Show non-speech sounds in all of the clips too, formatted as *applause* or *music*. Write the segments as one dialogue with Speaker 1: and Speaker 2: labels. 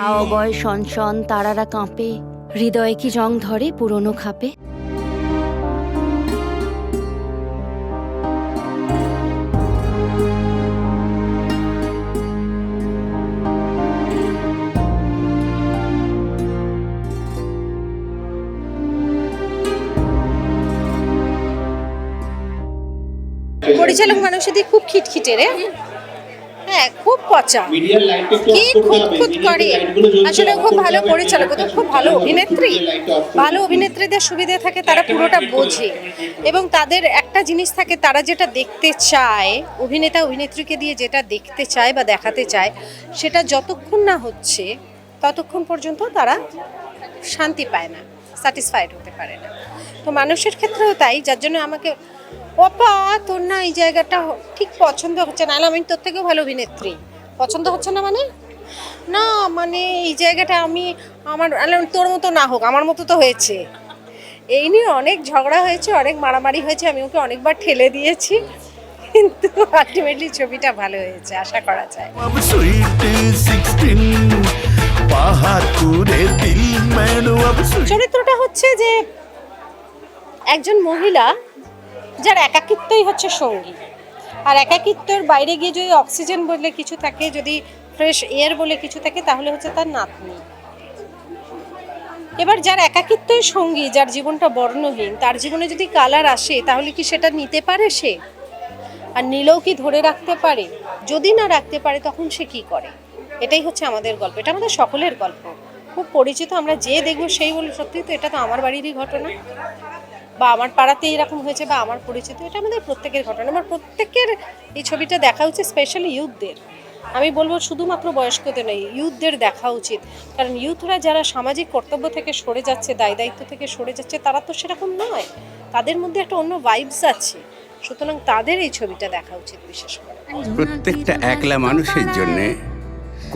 Speaker 1: হাওয়া বয় শনশন তারারা কাঁপে, হৃদয়ে কি জং ধরে পুরনো খাপে?
Speaker 2: পরিচালক মানুষের খুব খিটখিটে রে। খুব পচা। কি
Speaker 3: হবে।
Speaker 2: খুঁতখুত করে? আসলে খুব ভালো পরিচালক তো খুব ভালো অভিনেত্রী। ভালো অভিনেত্রীদের সুবিধে থাকে তারা পুরোটা বোঝে। এবং তাদের একটা জিনিস থাকে তারা যেটা দেখতে চায় অভিনেতা অভিনেত্রীকে দিয়ে যেটা দেখতে চায় বা দেখাতে চায় সেটা যতক্ষণ না হচ্ছে ততক্ষণ পর্যন্ত তারা শান্তি পায় না স্যাটিসফাইড হতে পারে না। তো মানুষের ক্ষেত্রেও তাই যার জন্য আমাকে বাবা তোর না এই জায়গাটা ঠিক পছন্দ হচ্ছে না। আমি তোর থেকেও ভালো অভিনেত্রী। পছন্দ হচ্ছে না মানে? না মানে এই জায়গাটা আমি আমার তোর মতো না হোক আমার মতো তো হয়েছে। এই নিয়ে অনেক ঝগড়া হয়েছে অনেক মারামারি হয়েছে আমি ওকে অনেকবার ঠেলে দিয়েছি। কিন্তু আলটিমেটলি ছবিটা ভালো হয়েছে আশা করা যায়। চরিত্রটা হচ্ছে যে একজন মহিলা যার একাকিত্বই হচ্ছে সঙ্গী। আর একাকিত্বর বাইরে গিয়ে যদি অক্সিজেন বলে কিছু থাকে, যদি ফ্রেশ এয়ার বলে কিছু থাকে, তাহলে হচ্ছে তার নাতনি। এবার যার একাকিত্বই সঙ্গী, যার জীবনটা বর্ণহীন, তার জীবনে যদি কালার আসে, তাহলে কি সেটা নিতে পারে সে? আর নিলেও কি ধরে রাখতে পারে? যদি না রাখতে পারে, তখন সে কি করে? এটাই হচ্ছে আমাদের গল্প। এটা আমাদের সকলের গল্প। খুব পরিচিত, আমরা যে দেখব সেই বলে সত্যি তো এটা তো আমার বাড়িরই ঘটনা। বা আমার পাড়াতে এরকম হয়েছে বা আমার পরিচিত, এটা আমাদের প্রত্যেকের ঘটনা। আমার প্রত্যেকের এই ছবিটা দেখা উচিত স্পেশালি ইউথদের। আমি বলব শুধুমাত্র বয়স্কদের নেই ইউথদের দেখা উচিত। কারণ ইউথরা যারা সামাজিক কর্তব্য থেকে সরে যাচ্ছে, দায় দায়িত্ব থেকে সরে যাচ্ছে, তারা তো সেরকম নয়। তাদের মধ্যে একটা অন্য ভাইবস আছে। সুতরাং তাদের এই ছবিটা দেখা উচিত বিশেষ করে।
Speaker 4: প্রত্যেকটা একলা মানুষের জন্যে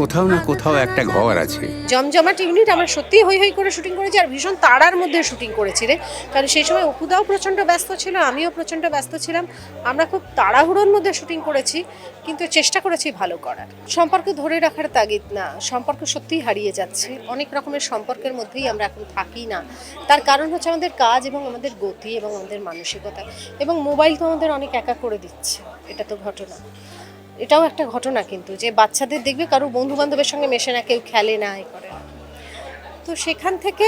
Speaker 4: কোথাও না কোথাও একটা ঘর আছে।
Speaker 2: জমজমাট ইউনিট আমরা সত্যিই হই হই করে শুটিং করেছি আর ভীষণ তাড়ার মধ্যে শুটিং করেছি রে। কারণ সেই সময় অপুদাও প্রচণ্ড ব্যস্ত ছিল, আমিও প্রচণ্ড ব্যস্ত ছিলাম। আমরা খুব তাড়াহুড়োর মধ্যে শুটিং করেছি, কিন্তু চেষ্টা করেছি ভালো করার। সম্পর্ক ধরে রাখার তাগিদ না, সম্পর্ক সত্যিই হারিয়ে যাচ্ছে। অনেক রকমের সম্পর্কের মধ্যেই আমরা এখন থাকি না। তার কারণ হচ্ছে আমাদের কাজ এবং আমাদের গতি এবং আমাদের মানসিকতা। এবং মোবাইল তো আমাদের অনেক একা করে দিচ্ছে, এটা তো ঘটনা। এটাও একটা ঘটনা কিন্তু যে বাচ্চাদের দেখবে কারও বন্ধু বান্ধবের সঙ্গে মেশে না কেউ খেলে না এ করে। না তো সেখান থেকে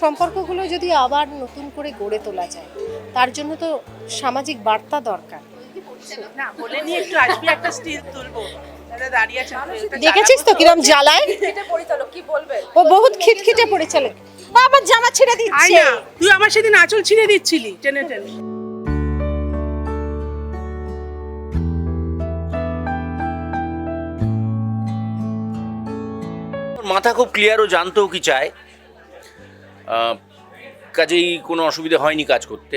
Speaker 2: সম্পর্কগুলো যদি আবার নতুন করে গড়ে তোলা যায় তার জন্য তো সামাজিক বার্তা দরকার।
Speaker 5: না বলে নিয়ে একটু আসবি একটা স্টিল তুলবো। দাদা দাঁড়িয়ে আছে
Speaker 2: দেখেছিস তো কিরম জ্বালায়? ও বহুত খিটখিটে পরিচালক। ও আমার জামা ছেড়ে দিচ্ছে।
Speaker 5: তুই আমার সেদিন আঁচল ছিঁড়ে দিচ্ছিলি টেনে টেনে।
Speaker 6: মাথা খুব ক্লিয়ার ও জানতো কি চায়। কাজেই কোনো অসুবিধা হয়নি কাজ করতে।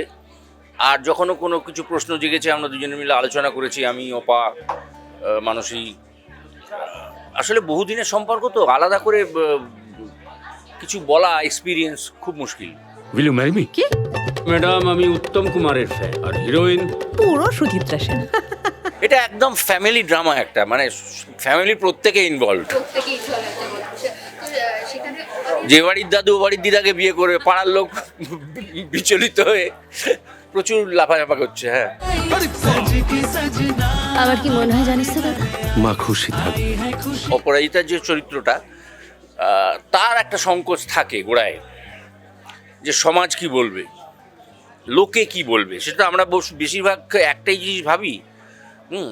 Speaker 6: আর যখনও কোনো কিছু প্রশ্ন জেগেছে আমরা দুজনে মিলে আলোচনা করেছি আমি অপা মানসী। আসলে বহুদিনের সম্পর্ক তো আলাদা করে কিছু বলা এক্সপিরিয়েন্স খুব মুশকিল।
Speaker 4: Will you marry me
Speaker 7: madam আমি উত্তম কুমারের ফ্যান আর হিরোইন
Speaker 8: পুরো সুচিত্রা সেন। *laughs*
Speaker 6: এটা একদম ফ্যামিলি ড্রামা একটা মানে ফ্যামিলির প্রত্যেকে ইনভলভ যে বাড়ির দাদু বাড়ির দিদাকে বিয়ে করে পাড়ার লোক বিচলিত হয়ে প্রচুর লাফাঝাফা করছে হ্যাঁ।
Speaker 1: আমার কি মনে হয় জানিস তো দাদা?
Speaker 4: মা খুশি থাকবে
Speaker 6: অপরাজিতার যে চরিত্রটা তার একটা সংকোচ থাকে গোড়ায় যে সমাজ কি বলবে লোকে কি বলবে সেটা আমরা বস- বেশিরভাগ একটাই জিনিস ভাবি হুম।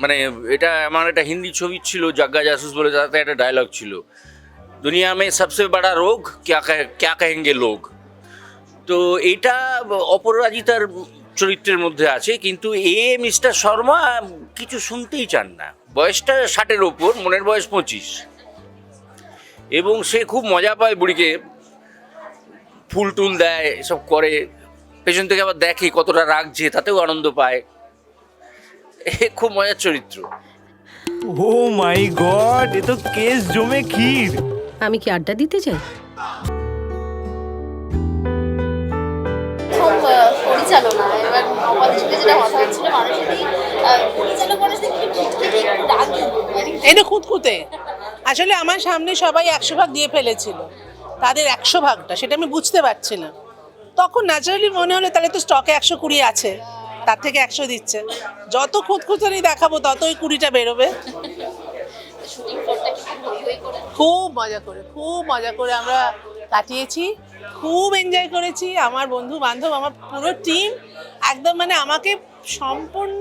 Speaker 6: মানে এটা আমার একটা হিন্দি ছবি ছিল, জাগ্গা জাসুস বলে, তাতে একটা ডায়লগ ছিল। দুনিয়া মে সবসে বড়া রোগ, ক্যা ক্যা কহেঙ্গে লোক তো এইটা অপরাজিতার চরিত্রের মধ্যে আছে, কিন্তু এ মিস্টার শর্মা কিছু শুনতেই চান না। বয়সটা ষাটের ওপর, মনের বয়স পঁচিশ। এবং সে খুব মজা পায় বুড়িকে। ফুল টুল দেয়, এসব করে। পেছন থেকে আবার দেখে কতটা রাগছে তাতেও আনন্দ পায়। এ খুব মজার চরিত্র।
Speaker 9: ও মাই গড এ তো কেস জমে ক্ষীর।
Speaker 8: আমি কি আড্ডা দিতে চাই?
Speaker 10: পরিচালনা এবার আমাদের সাথে যেটা কথা হচ্ছিল মানুষেরই পরিচালক মানুষদের একটু খিটখিটে একটু রাগি মানে
Speaker 5: এটা খুঁতখুঁতে আসলে আমার সামনে সবাই একশো ভাগ দিয়ে ফেলেছিল। তাদের একশো ভাগটা সেটা আমি বুঝতে পারছি না। তখন ন্যাচারালি মনে হলো তাহলে তো স্টকে একশো কুড়ি আছে। তার থেকে একশো দিচ্ছে। যত খুঁতখুঁতানি দেখাবো ততই কুড়িটা বেরোবে।
Speaker 10: খুব
Speaker 5: মজা করে খুব মজা করে আমরা কাটিয়েছি। খুব এনজয় করেছি। আমার বন্ধু বান্ধব আমার পুরো টিম একদম মানে আমাকে সম্পূর্ণ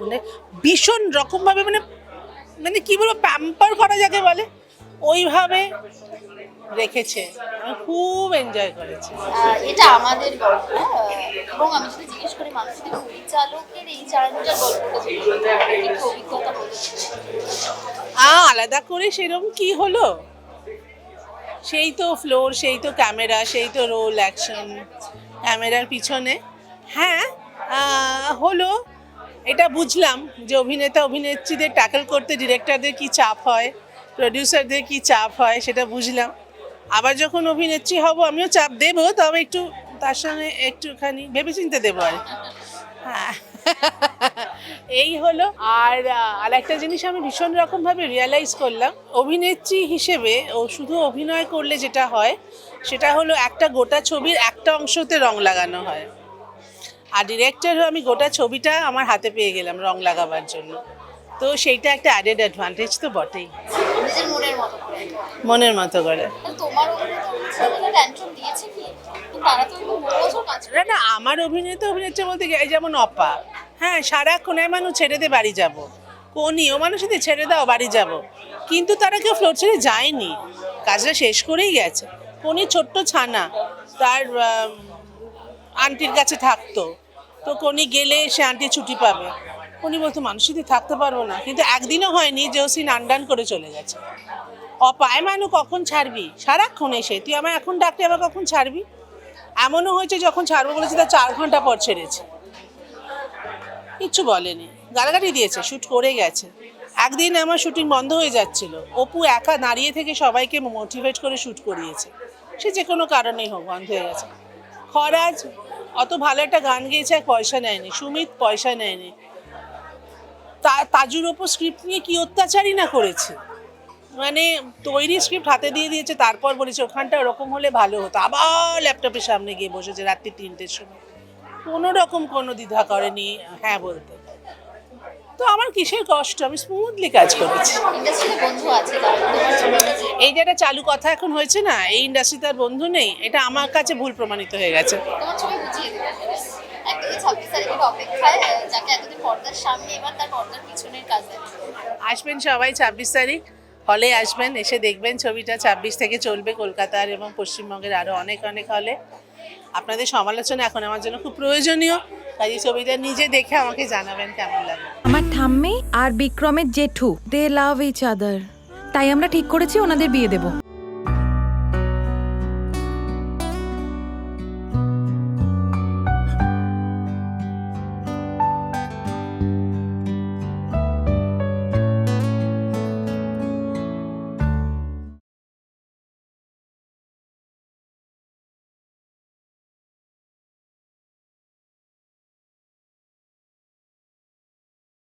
Speaker 5: মানে ভীষণ রকমভাবে মানে মানে কী বলব প্যাম্পার করা যাকে বলে ওইভাবে রেখেছে। আমি খুব এনজয় করেছি।
Speaker 10: এটা আমাদের গল্প এবং আমি যদি জিজ্ঞেস করি মানুষদের পরিচালকের এই গল্পটা অভিজ্ঞতা
Speaker 5: আলাদা করে সেরকম কি হলো? সেই তো ফ্লোর সেই তো ক্যামেরা সেই তো রোল অ্যাকশন ক্যামেরার পিছনে। হ্যাঁ হলো। এটা বুঝলাম যে অভিনেতা অভিনেত্রীদের ট্যাকল করতে ডিরেক্টরদের কি চাপ হয় প্রডিউসারদের কি চাপ হয় সেটা বুঝলাম। আবার যখন অভিনেত্রী হব আমিও চাপ দেবো তবে একটু তার সঙ্গে একটুখানি ভেবেচিন্তে দেবো আর হ্যাঁ। এই হলো। আর আর একটা জিনিস আমি ভীষণ রকমভাবে রিয়ালাইজ করলাম অভিনেত্রী হিসেবে ও শুধু অভিনয় করলে যেটা হয় সেটা হলো একটা গোটা ছবির একটা অংশতে রং লাগানো হয়। আর ডিরেক্টর আমি গোটা ছবিটা আমার হাতে পেয়ে গেলাম রং লাগাবার জন্য। তো সেইটা একটা অ্যাডেড অ্যাডভান্টেজ তো বটেই।
Speaker 10: মনের মতো করে
Speaker 5: মনের মতো করে
Speaker 10: তাহলে তোমার অভিনেতা ট্যান্ট্রাম দিয়েছে কি? তারা তো বছর কাজ
Speaker 5: না না, আমার অভিনেতা অভিনেত্রী বলতে গিয়ে যেমন অপা হ্যাঁ সারাক্ষণ এই মানুষ ছেড়ে দে বাড়ি যাব। কোনি ও মানুষ ছেড়ে দাও, বাড়ি যাব। কিন্তু তারা কেউ ফ্লোর ছেড়ে যায়নি। কাজটা শেষ করেই গেছে। কোনি ছোট্ট ছানা, তার আন্টির কাছে থাকতো। তো কোনি গেলে সে আন্টি ছুটি পাবে। উনি বলতো, মানুষ যদি থাকতে পারব না। কিন্তু একদিনও হয়নি যে ও সিন আন্ডান করে চলে গেছে। অপায় মানু কখন ছাড়বি? সারাক্ষণ এসে। তুই আমার এখন ডাকতে আবার কখন ছাড়বি? এমনও হয়েছে যখন ছাড়বো বলেছে তার চার ঘণ্টা পর ছেড়েছে। কিচ্ছু বলেনি। গালাগালি দিয়েছে শ্যুট করে গেছে। একদিন আমার শুটিং বন্ধ হয়ে যাচ্ছিল। অপু একা দাঁড়িয়ে থেকে সবাইকে মোটিভেট করে শ্যুট করিয়েছে। সে যে কোনো কারণেই হোক, বন্ধ হয়ে গেছে। খরাজ, অত ভালো একটা গান গেয়েছে, আর পয়সা নেয়নি। সুমিত পয়সা নেয়নি। তা- তাজুর ওপর স্ক্রিপ্ট নিয়ে কি অত্যাচারই না করেছে? মানে তৈরি স্ক্রিপ্ট হাতে দিয়ে দিয়েছে তারপর বলেছে ওখানটা ওরকম হলে ভালো হতো। আবার ল্যাপটপের সামনে গিয়ে বসেছে রাত্রি তিনটের সময়। কোনো রকম কোনো দ্বিধা করেনি হ্যাঁ বলতে। তো আমার কিসের কষ্ট? আমি স্মুথলি কাজ করেছি। এই যে একটা চালু কথা এখন হয়েছে না এই ইন্ডাস্ট্রিতে আর বন্ধু নেই এটা আমার কাছে ভুল প্রমাণিত হয়ে গেছে। আসবেন সবাই ছাব্বিশ তারিখ। হলে আসবেন, এসে দেখবেন ছবিটা ছাব্বিশ থেকে চলবে কলকাতার এবং পশ্চিমবঙ্গের আরও অনেক অনেক হলে। আপনাদের সমালোচনা এখন আমার জন্য খুব প্রয়োজনীয়, তাই ছবিটা নিজে দেখে আমাকে জানাবেন কেমন লাগে।
Speaker 8: আমার ঠাম্মি আর বিক্রমের জেঠু দে লাভ ইচ আদার তাই আমরা ঠিক করেছি ওনাদের বিয়ে দেব।